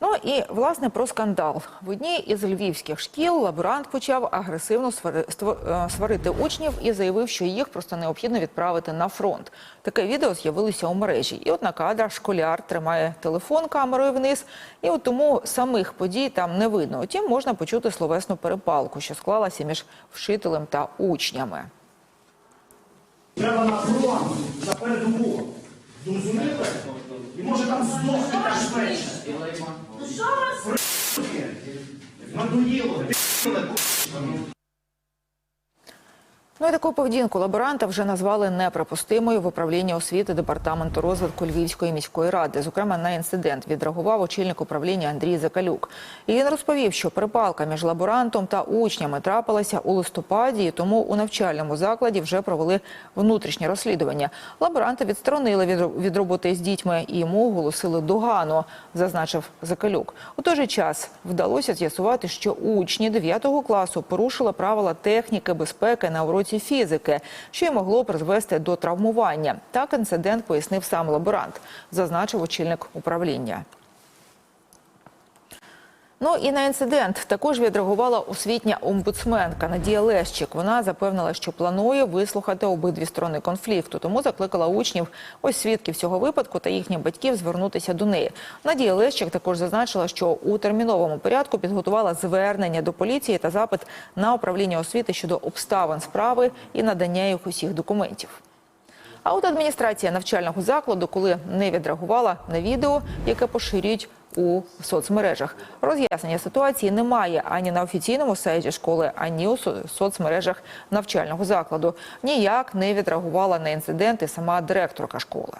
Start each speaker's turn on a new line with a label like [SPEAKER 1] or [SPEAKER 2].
[SPEAKER 1] Ну і власне про скандал в одній із львівських шкіл лаборант почав агресивно е, сварити учнів і заявив, що їх просто необхідно відправити на фронт. Таке відео з'явилося у мережі. І от на кадрах школяр тримає телефон камерою вниз, і от тому самих подій там не видно. Утім, можна почути словесну перепалку, що склалася між вчителем та учнями.
[SPEAKER 2] Треба на фронт, на передову. Зрозуміли? І може там здохнути аж швидше. Придурки. Надоїло. Дебіли,
[SPEAKER 1] Ну і таку поведінку лаборанта вже назвали неприпустимою в управлінні освіти департаменту розвитку Львівської міської ради. Зокрема, на інцидент відреагував очільник управління Андрій Закалюк. І він розповів, що перепалка між лаборантом та учнями трапилася у листопаді, і тому у навчальному закладі вже провели внутрішнє розслідування. Лаборанта відсторонили від, від роботи з дітьми і йому оголосили догану, зазначив Закалюк. У той же час вдалося з'ясувати, що учні 9 класу порушили правила техніки безпеки на уроці фізики, що й могло призвести до травмування. Так інцидент пояснив сам лаборант, зазначив очільник управління. Ну і на інцидент також відреагувала освітня омбудсменка Надія Лещик. Вона запевнила, що планує вислухати обидві сторони конфлікту, тому закликала учнів, ось свідків цього випадку та їхніх батьків звернутися до неї. Надія Лещик також зазначила, що у терміновому порядку підготувала звернення до поліції та запит на управління освіти щодо обставин справи і надання їх усіх документів. А от адміністрація навчального закладу, коли не відреагувала на відео, яке поширюють у соцмережах. Роз'яснення ситуації немає ані на офіційному сайті школи, ані у соцмережах навчального закладу. Ніяк не відреагувала на інциденти сама директорка школи.